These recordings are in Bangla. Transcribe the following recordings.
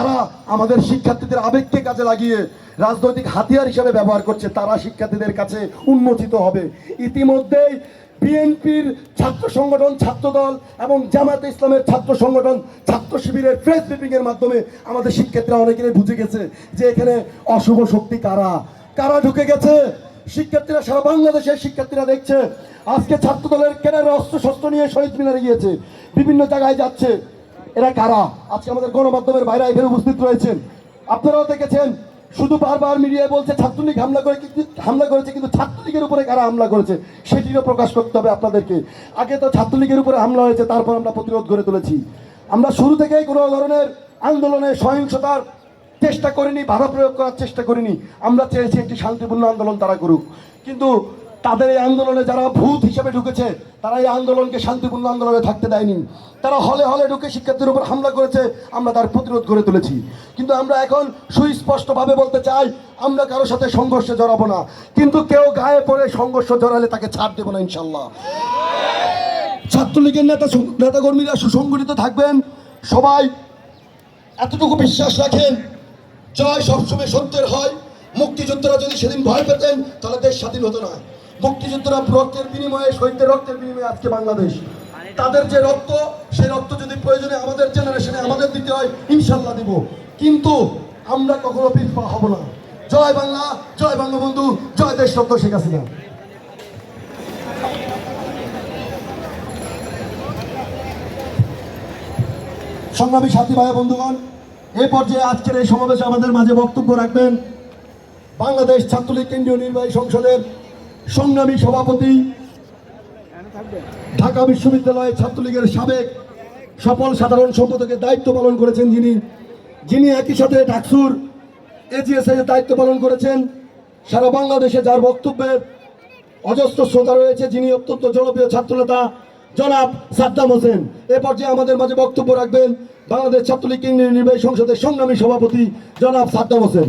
যারা আমাদের শিক্ষার্থীদের আবেগকে কাজে লাগিয়ে রাজনৈতিক হাতিয়ার হিসেবে ব্যবহার করছে, তারা শিক্ষার্থীদের কাছে উন্মোচিত হবে। ইতিমধ্যেই বিএনপির ছাত্র সংগঠন, ছাত্রদল এবং জামায়াতে ইসলামের ছাত্র সংগঠন, ছাত্র শিবিরের প্রেস ব্রিফিং এর মাধ্যমে আমাদের শিক্ষার্থীরা অনেকেই বুঝে গেছে যে এখানে অশুভ শক্তি কারা? কারা ঢুকে গেছে? শিক্ষার্থীরা সারা বাংলাদেশের শিক্ষার্থীরা দেখছে, আজকে ছাত্রদলের কেনার অস্ত্র শস্ত্র নিয়ে শহীদ মিনারে গিয়েছে, বিভিন্ন জায়গায় যাচ্ছে। এরা কারা? আজকে আমাদের গণমাধ্যমের বাইরে এখানে উপস্থিত রয়েছেন। আপনারাও দেখেছেন, শুধু বারবার মিডিয়ায় বলছে ছাত্রলীগ হামলা করে কিন্তু হামলা করেছে, কিন্তু ছাত্রলীগের উপরে কারা হামলা করেছে, সেটিরও প্রকাশ করতে হবে আপনাদেরকে। আগে তো ছাত্রলীগের উপরে হামলা হয়েছে, তারপর আমরা প্রতিরোধ গড়ে তুলেছি। আমরা শুরু থেকেই কোনো ধরনের আন্দোলনে সহিংসতার চেষ্টা করিনি, বাধা প্রয়োগ করার চেষ্টা করিনি। আমরা চেয়েছি একটি শান্তিপূর্ণ আন্দোলন তারা করুক। কিন্তু তাদের এই আন্দোলনে যারা ভূত হিসেবে ঢুকেছে, তারা এই আন্দোলনকে শান্তিপূর্ণ আন্দোলনে থাকতে দেয়নি। তারা হলে হলে ঢুকে শিক্ষার্থীর উপর হামলা করেছে, আমরা তার প্রতিরোধ করে তুলেছি। কিন্তু আমরা এখন সুস্পষ্টভাবে বলতে চাই, আমরা কারোর সাথে সংঘর্ষে জড়াবো না। কিন্তু কেউ গায়ে পড়ে সংঘর্ষ জড়ালে তাকে ছাড় দেবো না ইনশাল্লাহ ছাত্রলীগের নেতা নেতাকর্মীরা সুসংগঠিত থাকবেন। সবাই এতটুকু বিশ্বাস রাখেন, জয় সবসময় সত্যের হয়। মুক্তিযোদ্ধারা যদি সেদিন ভয় পেতেন, তাহলে দেশ স্বাধীন হতো না। মুক্তিযোদ্ধারা রক্তের বিনিময়ে, শহীদদের রক্তের বিনিময়ে আজকে বাংলাদেশ। তাদের যে রক্ত, সেই রক্ত যদি প্রয়োজনে আমাদের জেনারেশনে আমাদের দিতে হয়, ইনশাল্লাহ দিব। কিন্তু আমরা কখনো পিছপা হব না। জয় বাংলা, জয় বঙ্গবন্ধু, জয় দেশ রত্ন শেখ হাসিনা। সংগ্রামী সাথী ভাই বন্ধুগণ এই পর্যায়ে আজকের এই সমাবেশে আমাদের মাঝে বক্তব্য রাখবেন বাংলাদেশ ছাত্রলীগ কেন্দ্রীয় নির্বাহী সংসদের সংগ্রামী সভাপতি, ঢাকা বিশ্ববিদ্যালয়ের ছাত্রলীগের সাবেক সফল সাধারণ সম্পাদকের দায়িত্ব পালন করেছেন যিনি। যিনি একই সাথে ডাকসুর এজিএসএ দায়িত্ব পালন করেছেন। সারা বাংলাদেশে যার বক্তব্যের অজস্র শ্রোতা রয়েছে, যিনি অত্যন্ত জনপ্রিয় ছাত্রনেতা জনাব সাদ্দাম হোসেন। এ পর্যায়ে আমাদের মাঝে বক্তব্য রাখবেন বাংলাদেশ ছাত্রলীগ নির্বাহী সংসদের সংগ্রামী সভাপতি জনাব সাদ্দাম হোসেন।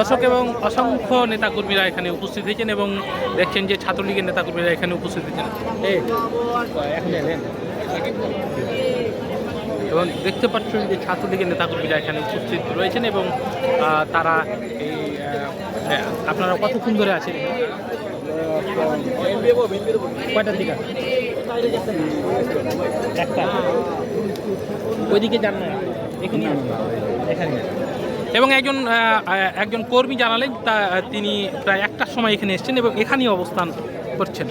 দর্শক এবং অসংখ্য নেতাকর্মীরা এখানে উপস্থিত হয়েছেন এবং দেখছেন যে ছাত্রলীগের নেতাকর্মীরা এখানে উপস্থিত হয়েছেন। এবং দেখতে পাচ্ছেন যে ছাত্রলীগের নেতাকর্মীরা এখানে উপস্থিত রয়েছেন এবং তারা এই আপনারা কতক্ষণ ধরে আছেন? কয়টার দিকে? একটা। ওইদিকে যান না। এখানে? এখানে। এবং একজন একজন কর্মী জানালেন, তা, তিনি প্রায় একটার সময় এখানে এসছেন এবং এখানেই অবস্থান করছেন।